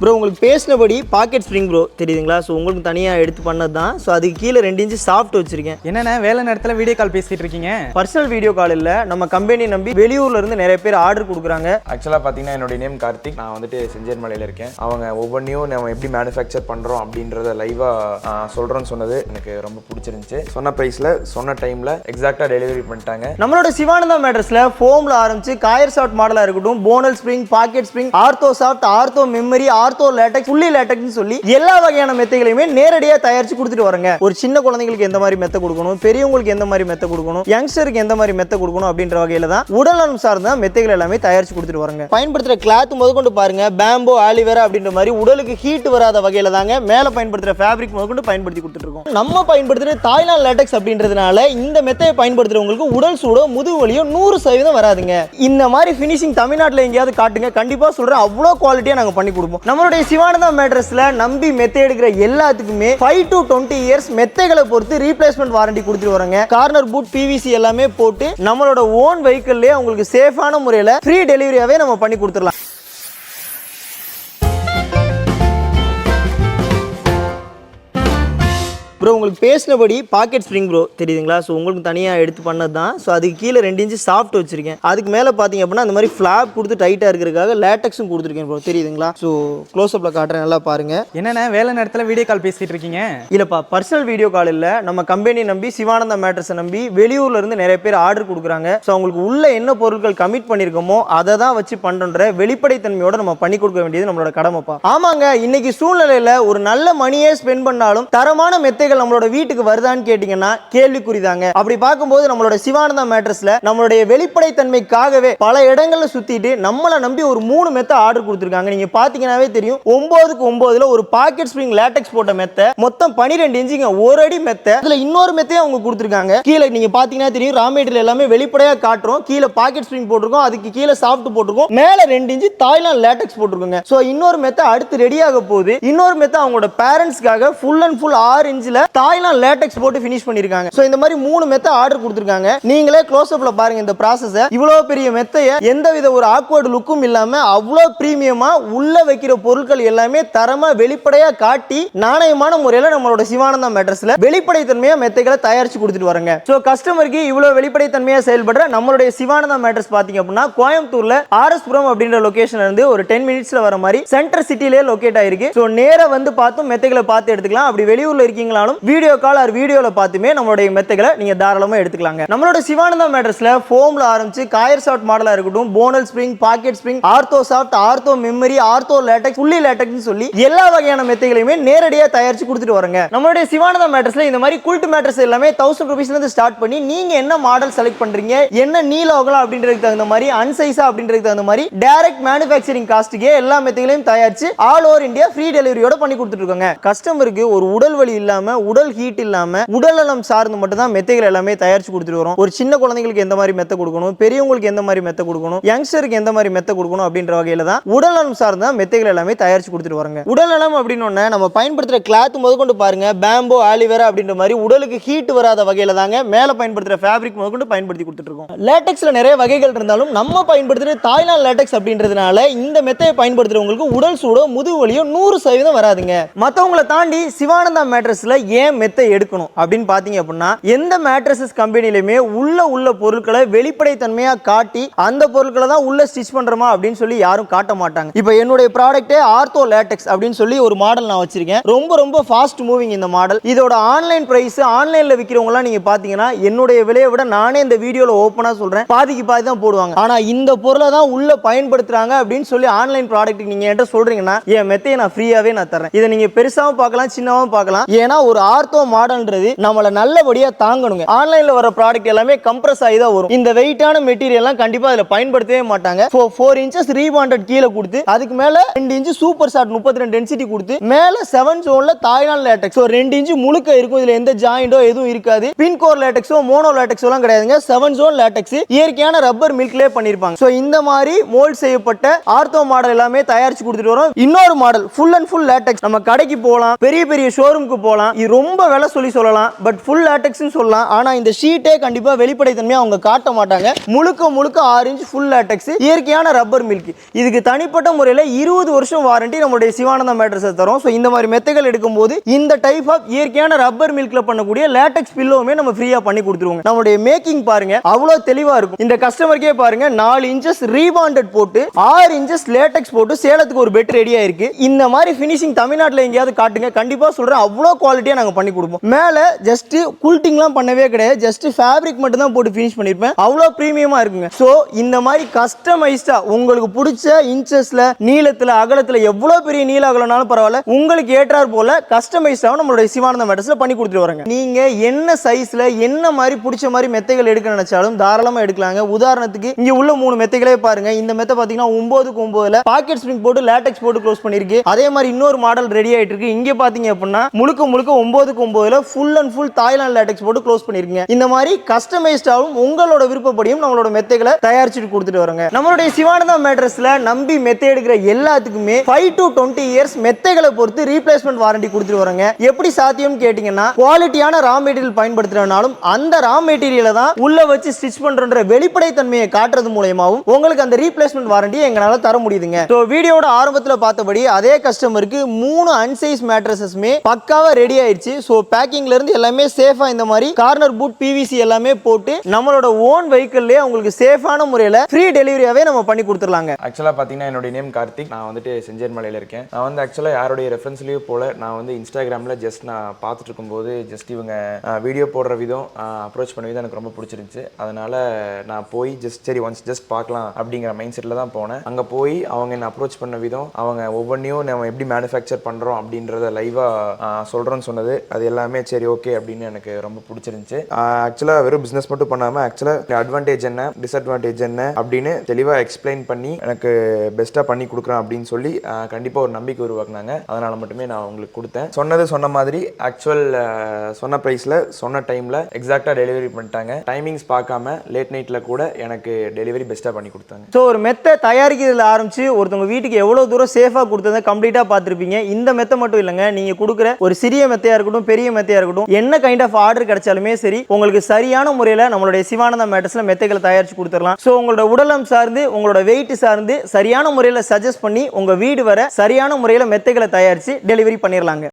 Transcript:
Bro உங்களுக்கு பேசினபடி pocket spring bro தெரியுதுங்களா? ஸோ உங்களுக்கு தனியாக எடுத்து பண்ணது தான் ஸோ அதுக்கு கீழே ரெண்டு இன்ச்சு சாஃப்ட் வச்சிருக்கேன். என்னண்ணே வேலை நேரத்தில் வீடியோ கால் பேசிட்டு இருக்கீங்க? பர்சனல் வீடியோ கால் இல்லை. நம்ம கம்பெனி நம்பி வெளியூர்ல இருந்து நிறைய பேர் ஆர்டர் கொடுக்குறாங்க. ஆக்சுவலாக பார்த்தீங்கன்னா என்னுடைய நேம் கார்த்திக். நான் வந்துட்டு செஞ்சேர்மலையில் இருக்கேன். அவங்க ஒவ்வொன்றையும் நம்ம எப்படி மேனுஃபேக்சர் பண்ணுறோம் அப்படின்றத லைவாக சொல்கிறோன்னு சொன்னது எனக்கு ரொம்ப பிடிச்சிருந்துச்சு. சொன்ன ப்ரைஸில் சொன்ன டைமில் எக்ஸாக்டாக டெலிவரி பண்ணிட்டாங்க. நம்மளோட சிவானந்தா மேட்ரஸ்ல ஃபோம்ல ஆரம்பிச்சு காயர் சாஃப்ட் மாடலா இருக்கட்டும் bonnell spring pocket spring ortho soft ortho memory ortho latex fully லேட்டக்ஸ்னு சொல்லி எல்லா வகையான மெத்தைகளையுமே நேரடியாக தயாரிச்சு கொடுத்துட்டு வரங்க ஒரு சின்ன குழந்தைங்களுக்கு எந்த மாதிரி மெத்தை கொடுக்கணும் பெரியவங்களுக்கு எந்த மாதிரி மெத்தை கொடுக்கணும் யங்ஸ்டருக்கு எந்த மாதிரி மெத்தை கொடுக்கணும் அப்படின்ற வகையில தான் உடல்நலம் சார்ந்த மெத்தைகள் எல்லாமே தயாரிச்சு கொடுத்துட்டு வரங்க பயன்படுத்துற கிளாத் முதற்கொண்டு பாருங்க பேம்போ ஆலிவேரா அப்படின்ற மாதிரி உடலுக்கு ஹீட் வராத வகையில தாங்க மேலே பயன்படுத்துற ஃபேப்ரிக் முதற்கொண்டு பயன்படுத்தி கொடுத்துட்டு இருக்கோம். நம்ம பயன்படுத்துற தாய்லாந்து லேட்டக்ஸ் அப்படின்றதுனால இந்த மெத்தையை பயன்படுத்துறவங்களுக்கு உடல் சூடோ முதுகு வலியோ நூறு சதவீதம் வராதுங்க. இந்த மாதிரி ஃபினிஷிங் தமிழ்நாட்டில் எங்கேயாவது காட்டுங்க. கண்டிப்பாக சொல்கிறேன் அவ்வளோ குவாலிட்டியாக நாங்கள் பண்ணி கொடுப்போம். நம்மளுடைய சிவானந்தா மேட்ரஸில் நம்பி மெத்தை எடுக்கிற எல்லாத்துக்குமே ஃபைவ் டு டுவெண்ட்டி இயர்ஸ் மெத்தைகளை பொறுத்து ரீப்ளேஸ்மெண்ட் வாரண்டி கொடுத்துட்டு வரோங்க. கார்னர் பூட் பிவிசி எல்லாமே போட்டு நம்மளோட ஓன் வெஹிக்கிள்லேயே உங்களுக்கு சேஃபான முறையில் ஃப்ரீ டெலிவரியாவே நம்ம பண்ணி கொடுத்துடலாம். ப்ரோ உங்களுக்கு பேசினபடி பாக்கெட் ஸ்ப்ரிங் ப்ரோ தெரியுதுங்களா? ஸோ உங்களுக்கு தனியாக எடுத்து பண்ணது தான் ஸோ அதுக்கு கீழே ரெண்டு இன்ச்சு சாஃப்ட் வச்சிருக்கேன். அதுக்கு மேலே பார்த்தீங்க அப்படின்னா அந்த மாதிரி ஃப்ளாப் கொடுத்து டைட்டாக இருக்கிறதுக்காக லேட்டக்ஸும் கொடுத்துருக்கேன் ப்ரோ தெரியுதுங்களா? ஸோ க்ளோஸ்அப்பில் காட்டுறேன் நல்லா பாருங்க. என்னண்ணே வேலை நேரத்தில் வீடியோ கால் பேசிட்டு இருக்கீங்க? இல்லைப்பா பர்சனல் வீடியோ கால் இல்லை. நம்ம கம்பெனி நம்பி சிவானந்தா மேட்ரஸை நம்பி வெளியூர்ல இருந்து நிறைய பேர் ஆர்டர் கொடுக்குறாங்க. ஸோ அவங்களுக்கு உள்ள என்ன பொருட்கள் கமிட் பண்ணியிருக்கோமோ அதை தான் வச்சு பண்ணுற வெளிப்படைத்தன்மையோட நம்ம பண்ணி கொடுக்க வேண்டியது நம்மளோட கடமைப்பா. ஆமாங்க இன்னைக்கு சூழ்நிலையில ஒரு நல்ல மணியே ஸ்பெண்ட் பண்ணாலும் தரமான மெத்தைகள் நம்மளோட வீட்டுக்கு வருதான்னு கேட்டிங்கன்னா கேள்விக்குறிதாங்க. அப்படி பார்க்கும்போது நம்மளோட சிவானந்தா மேட்ரஸ்ல நம்மளுடைய வெளிப்படைத்தன்மைக்காகவே பல இடங்கள்ல சுத்திட்டு நம்மளை நம்பி ஒரு மூணு மெத்தை ஆர்டர் கொடுத்துருக்காங்க. நீங்க பாத்தீங்கன்னாவே தெரியும். ஒன்பதுக்கு ஒன்பதுல ஒரு பாக்கெட் ஸ்ப்ரிங் லேட்டக்ஸ் போட்ட மெத்தை மொத்தம் பன்னிரெண்டு இன்ச்சுங்க ஒரு அடி மெத்தை. அதுல இன்னொரு மெத்தையும் அவங்க கொடுத்துருக்காங்க. கீழே நீங்க பாத்தீங்கன்னா தெரியும். ரா மெட்டீரியல் எல்லாமே வெளிப்படையா காட்டுறோம். கீழே பாக்கெட் ஸ்ப்ரிங் போட்டிருக்கோம். அதுக்கு கீழே சாஃப்ட் போட்டிருக்கோம். மேல ரெண்டு இன்ச்சு தாய்லாந்து லேட்டக்ஸ் போட்டிருக்கோங்க. சோ இன்னொரு மெத்தை அடுத்து ரெடி ஆக போகுது. இன்னொரு மெத்தை அவங்களோட பேரண்ட்ஸ்க்காக ஃபுல் அண்ட் ஃபுல் ஆறு இன்ச்சில் தாய்லாம் லேட்டக்ஸ் போட்டு ஃபினிஷ் பண்ணிருக்காங்க. ஸோ இந்த மாதிரி மூணு மெத்தை ஆர்டர் கொடுத்துருக்காங்க. நீங்களே க்ளோஸ் அப்ல பாருங்க இந்த ப்ராசஸை இவ்வளோ பெரிய மெத்தைய எந்தவித ஒரு ஆக்வர்டு லுக்கும் இல்லாம அவ்வளோ பிரீமியமா உள்ள வைக்கிற பொருட்கள் எல்லாமே தரமா வெளிப்படையா காட்டி நாணயமான முறையில் நம்மளோட சிவானந்தா மேட்ரஸ்ல வெளிப்படைத்தன்மையா மெத்தைகளை தயாரிச்சு கொடுத்துட்டு வரங்க ஸோ கஸ்டமருக்கு இவ்வளோ வெளிப்படைத்தன்மையா செயல்படுற நம்மளுடைய சிவானந்தா மேட்ரஸ் பாத்தீங்க அப்படின்னா கோயம்புத்தூர்ல ஆர்எஸ்புரம் அப்படின்ற லொகேஷன்ல இருந்து ஒரு டென் மினிட்ஸ்ல வர மாதிரி சென்டர் சிட்டிலே லொகேட் ஆயிருக்கு. ஸோ நேரா வந்து பார்த்தும் மெத்தைகளை பார்த்து எடுத்துக்கலாம். அப்படி வெளியூர்ல இருந்தாலும் வீடியோ கால் ஆர் வீடியோவில் பார்த்துமே நம்மளுடைய மெத்தைகளை நீங்கள் தாராளமாக எடுத்துக்கலாங்க. நம்மளோட சிவானந்தா மேட்ரஸில் ஃபோமில் ஆரம்பிச்சு காயர் சாஃப்ட் மாடலாக இருக்கட்டும் bonnell spring pocket spring ortho soft ortho memory ortho latex fully லேட்டக்ஸ்னு சொல்லி எல்லா வகையான மெத்தைகளையுமே நேரடியாக தயாரிச்சு கொடுத்துட்டு வரங்க நம்மளுடைய சிவானந்தா மேட்ரஸ்ல இந்த மாதிரி குல்ட் மேட்ரஸ் எல்லாமே தௌசண்ட் ருபீஸ்ல இருந்து ஸ்டார்ட் பண்ணி நீங்கள் என்ன மாடல் செலக்ட் பண்ணுறீங்க என்ன நீல அப்படின்றதுக்கு தகுந்த மாதிரி அன்சைஸா அப்படின்றதுக்கு தகுந்த மாதிரி டைரக்ட் மேனுஃபேக்சரிங் காஸ்ட்டுக்கே எல்லா மெத்தைகளையும் தயாரிச்சு ஆல் ஓவர் இந்தியா ஃப்ரீ டெலிவரியோட பண்ணி கொடுத்துட்டு இருக்காங்க. கஸ்டமருக்கு ஒரு உடல் வலி இல்லாமல் உடல் ஹீட் இல்லாம உடல் நலம் சார்ந்து மட்டும் தான் மெத்தைகள் எல்லாமே தயாரிச்சு கொடுத்துட்டு வரோம். ஒரு சின்ன குழந்தைங்களுக்கு எந்த மாதிரி மெத்தை கொடுக்கணும்? பெரியவங்களுக்கு எந்த மாதிரி மெத்தை கொடுக்கணும்? யங்ஸ்டருக்கு எந்த மாதிரி மெத்தை கொடுக்கணும்? அப்படின்ற வகையில தான் உடல் நலம் சார்ந்த தான் மெத்தைகள் எல்லாமே தயாரிச்சு கொடுத்துட்டு வராங்க. உடல் நலம் அப்படின்னு நம்ம பயன்படுத்துற கிளாத் முதற்கொண்டு பாருங்க. பேம்போ ஆலிவேரா அப்படின்ற மாதிரி உடலுக்கு ஹீட் வராத வகையில தாங்க மேல பயன்படுத்துற ஃபேப்ரிக் முதற்கொண்டு பயன்படுத்தி கொடுத்துட்டு இருக்கோம். லேட்டெக்ஸ்ல நிறைய வகைகள் இருந்தாலும் நம்ம பயன்படுத்துற தாய்லாந்து லேட்டக்ஸ் அப்படின்றதுனால இந்த மெத்தையை பயன்படுத்துறவங்களுக்கு உடல் சூடோ முதுகு வலியோ நூறு சதவீதம் வராதுங்க. மத்தவங்கள தாண்டி சிவானந்தா மேட்ரஸ்ல ஏன் மெத்தை எடுக்கணும் அப்படின்னு பார்த்தீங்க அப்படின்னா எந்த மேட்ரஸஸ் கம்பெனிலையுமே உள்ள உள்ள பொருட்களை வெளிப்படைத்தன்மையாக காட்டி அந்த பொருட்களை தான் உள்ள ஸ்டிச் பண்ணுறோமா அப்படின்னு சொல்லி யாரும் காட்ட மாட்டாங்க. இப்போ என்னுடைய ப்ராடக்ட்டே ஆர்த்தோ லேட்டக்ஸ் அப்படின்னு சொல்லி ஒரு மாடல் நான் வச்சிருக்கேன். ரொம்ப ரொம்ப ஃபாஸ்ட் மூவிங் இந்த மாடல் இதோட ஆன்லைன் ப்ரைஸ் ஆன்லைனில் விற்கிறவங்களாம் நீங்கள் பார்த்தீங்கன்னா என்னுடைய விலையை விட நானே இந்த வீடியோவில் ஓப்பனாக சொல்கிறேன் பாதிக்கு பாதி தான் போடுவாங்க. ஆனால் இந்த பொருளை தான் உள்ள பயன்படுத்துகிறாங்க அப்படின்னு சொல்லி ஆன்லைன் ப்ராடக்ட் நீங்கள் என்கிட்ட சொல்கிறீங்கன்னா என் மெத்தையை நான் ஃப்ரீயாகவே நான் தரேன் இதை நீங்கள் பெருசாகவும் பார்க்கலாம் சின்னவும் பார்க்கலாம். ஏன்னா ஒரு ஆர்த்தோ மாடல்ன்றது நம்மளை நல்லபடியா தாங்கணுங்க. ஆன்லைனில் வர ப்ராடக்ட் எல்லாமே கம்ப்ரஸ் ஆகி தான் வரும். இந்த வெயிட்டான மெட்டீரியல்லாம் கண்டிப்பா அதுல பயன்படுத்தவே மாட்டாங்க. ஃபோர் இன்ச்சஸ் ரீபாண்டட் கீழே கொடுத்து அதுக்கு மேலே ரெண்டு இன்ச்சு சூப்பர் ஷாட் முப்பத்தி ரெண்டு டென்சிட்டி கொடுத்து மேலே seven zone Thailand latex so ரெண்டு இன்ச்சு முழுக்க இருக்கும். இதில் எந்த ஜாயிண்டோ எதுவும் இருக்காது. பின்கோர் லேட்டக்ஸோ மோனோ லேட்டக்ஸோ எல்லாம் கிடையாதுங்க. செவன் ஜோன் லேட்டக்ஸ் இயற்கையான ரப்பர் மில்க்லேயே பண்ணிருப்பாங்க. ஸோ இந்த மாதிரி மோல்ட் செய்யப்பட்ட ஆர்த்தோ மாடல் எல்லாமே தயாரிச்சு கொடுத்துட்டு வரோம். இன்னொரு model full and full latex நம்ம கடைக்கு போகலாம். பெரிய பெரிய ஷோரூமுக்கு போகலாம். இது ரொம்ப விலை சொல்லி சொல்லலாம் பட் ஃபுல் லேட்டெக்ஸ்னு சொல்லலாம். ஆனா இந்த ஷீட்டே கண்டிப்பா வெளிப்படைத்தன்மையை அவங்க காட்ட மாட்டாங்க. முழுக்க முழுக்க ஆறு இன்ச் ஃபுல் லேட்டெக்ஸ் இயற்கையான ரப்பர் மில்க் இதுக்கு தனிப்பட்ட முறையில் இருபது வருஷம் வாரண்டி நம்மளுடைய சிவானந்தா மேட்ரஸை தரும். ஸோ இந்த மாதிரி மெத்தைகள் எடுக்கும்போது இந்த டைப் ஆஃப் இயற்கையான ரப்பர் மில்கில் பண்ணக்கூடிய லேட்டெக்ஸ் பில்லோவுமே நம்ம ஃப்ரீயாக பண்ணி கொடுத்துருவோங்க. நம்மளுடைய மேக்கிங் பாருங்க அவ்வளோ தெளிவாக இருக்கும். இந்த கஸ்டமருக்கே பாருங்க நாலு இன்ச்சஸ் ரீபாண்டட் போட்டு ஆறு இன்ச்சஸ் லேட்டெக்ஸ் போட்டு சேலத்துக்கு ஒரு பெட் ரெடி ஆயிருக்கு இந்த மாதிரி ஃபினிஷிங் தமிழ்நாட்டில் எங்கேயாவது காட்டுங்க. கண்டிப்பாக சொல்கிறேன் அவ்வளோ குவாலிட்டியாக நாங்கள் பண்ணி கொடுப்போம். மேலே ஜஸ்ட் கூல்ட்டிங்லாம் பண்ணவே கிடையாது. ஜஸ்ட் ஃபேப்ரிக் மட்டும் தான் போட்டு ஃபினிஷ் பண்ணியிருப்பேன் அவ்வளோ ப்ரீமியமாக இருக்குங்க. ஸோ இந்த மாதிரி கஸ்டமைஸ்டாக உங்களுக்கு பிடிச்ச இன்ச்சஸில் நீளத்தில் அகலத்தில் எவ்வளோ பெரிய நீள அகலனாலும் பரவாயில்ல. உங்களுக்கு ஏற்றார் போல் கஸ்டமைஸ்டாக நம்மளுடைய சிவானந்த மேட்டர்ஸ்ல பண்ணி கொடுத்துட்டு வராங்க நீங்கள் என்ன சைஸில் என்ன மாதிரி பிடிச்ச மாதிரி மெத்தைகள் எடுக்க நினச்சாலும் தாராளமாக எடுக்கலாங்க. உதாரணத்துக்கு இங்கே உள்ள மூணு மெத்தைகளே பாருங்க. இந்த மெத்தை பார்த்தீங்கன்னா ஒம்போதுக்கு ஒன்பதுல பாக்கெட் ஸ்ப்ரிங் போட்டு லேட்டெக்ஸ் போட்டு க்ளோஸ் பண்ணியிருக்கு. அதே மாதிரி இன்னொரு மாடல் ரெடி ஆகிட்டு இருக்கு. இங்கே பார்த்தீங்க அப்படின்னா முழுக்க முழுக்க ஒன்பதுக்கு ஒன்பதுல full and full Thailand latex போட்டு க்ளோஸ் பண்ணிருக்கீங்க. இந்த மாதிரி கஸ்டமைஸ்டாவும் உங்களோட விருப்பப்படியும் நம்மளோட மெத்தைகளை தயாரிச்சுட்டு கொடுத்துட்டு வரோங்க. நம்மளுடைய சிவானந்தா மேட்ரஸ்ல நம்பி மெத்தை எடுக்கிற எல்லாத்துக்குமே ஃபைவ் டு டுவெண்ட்டி இயர்ஸ் மெத்தைகளை பொறுத்து ரீப்ளேஸ்மெண்ட் வாரண்டி கொடுத்துட்டு வரோங்க. எப்படி சாத்தியம்னு கேட்டீங்கன்னா குவாலிட்டியான ரா மெட்டீரியல் பயன்படுத்துறதுனாலும் அந்த ரா மெட்டீரியலை தான் உள்ள வச்சு ஸ்டிச் பண்றன்ற வெளிப்படைத்தன்மையை காட்டுறது மூலயமாவும் உங்களுக்கு அந்த ரீப்ளேஸ்மெண்ட் வாரண்டி எங்களால தர முடியுதுங்க. ஸோ வீடியோட ஆரம்பத்தில் பார்த்தபடி அதே கஸ்டமருக்கு மூணு அன்சைஸ் மேட்ரஸஸ்மே பக்காவா ரெடி ஆயிடுச்சு. ஸோ பேக்கிங்ல இருந்து எல்லாமே சேஃபா இந்த மாதிரி கார்னர் பூட் பிவிசி எல்லாமே போட்டு நம்மளோட ஓன் வெஹிக்கிள்லயே உங்களுக்கு சேஃபான முறையில் ஃப்ரீ டெலிவரியாவே நம்ம பண்ணி கொடுத்துடலாங்க. ஆக்சுவலாக பார்த்தீங்கன்னா என்னுடைய நேம் கார்த்திக். நான் வந்துட்டு செஞ்சேர்மலையில் இருக்கேன். நான் வந்து ஆக்சுவலாக யாருடைய ரெஃபரன்ஸ்லேயும் போல நான் வந்து இன்ஸ்டாகிராமில் ஜஸ்ட் நான் பார்த்துட்டு இருக்கும்போது ஜஸ்ட் இவங்க வீடியோ போடுற விதம் அப்ரோச் பண்ண விதம் எனக்கு ரொம்ப பிடிச்சிருந்துச்சு. அதனால நான் போய் ஜஸ்ட் சரி ஒன்ஸ் ஜஸ்ட் பார்க்கலாம் அப்படிங்கிற மைண்ட் செட்டில் தான் போனேன். அங்கே போய் அவங்க என்ன அப்ரோச் பண்ண விதம் அவங்க ஒவ்வொன்றையும் நம்ம எப்படி மேனுஃபேக்சர் பண்ணுறோம் அப்படின்றத லைவாக சொல்கிறேன்னு சொன்னது அது எல்லாமே சரி ஓகே அப்படின்னு எனக்கு ரொம்ப பிடிச்சிருந்துச்சு. ஆக்சுவலாக வெறும் பிஸ்னஸ் மட்டும் பண்ணாமல் ஆக்சுவலாக அட்வான்டேஜ் என்ன டிஸ்அட்வான்டேஜ் என்ன அப்படின்னு தெளிவாக எக்ஸ்பிளைன் பண்ணி எனக்கு பெஸ்ட்டாக பண்ணி கொடுக்குறேன் அப்படின்னு சொல்லி கண்டிப்பாக ஒரு நம்பிக்கை உருவாக்குனாங்க. அதனால் மட்டுமே நான் உங்களுக்கு கொடுத்தேன். சொன்னது சொன்ன மாதிரி ஆக்சுவல் சொன்ன ப்ரைஸில் சொன்ன டைமில் எக்ஸாக்டாக டெலிவரி பண்ணிட்டாங்க. டைமிங்ஸ் பார்க்காம லேட் நைட்டில் கூட எனக்கு டெலிவரி பெஸ்ட்டாக பண்ணி கொடுத்தாங்க. ஸோ ஒரு மெத்தை தயாரிக்கிறதுல ஆரம்பிச்சு ஒருத்தவங்க வீட்டுக்கு எவ்வளோ தூரம் சேஃபாக கொடுத்ததை கம்ப்ளீட்டாக பார்த்துருப்பீங்க. இந்த மெத்தை மட்டும் இல்லைங்க நீங்கள் கொடுக்குற ஒரு சிறிய மெத்தையாக இருக்கட்டும் பெரிய மெத்தையாக இருக்கட்டும் என்ன கைண்ட் ஆஃப் ஆர்டர் கிடைச்சாலுமே சரி உங்களுக்கு சரியான முறையில் நம்மளுடைய சிவானந்தா மேட்டர்ஸில் மெத்தைகளை தயாரித்து கொடுத்துடலாம். ஸோ உங்களோட உடலம் சார்ந்து உங்களோட வெயிட் சார்ந்து சரியான முறையில் சஜஸ்ட் பண்ணி உங்கள் வீடு வர சரியான முறையில் மெத்தைகளை தயாரித்து டெலிவரி பண்ணிடலாங்க.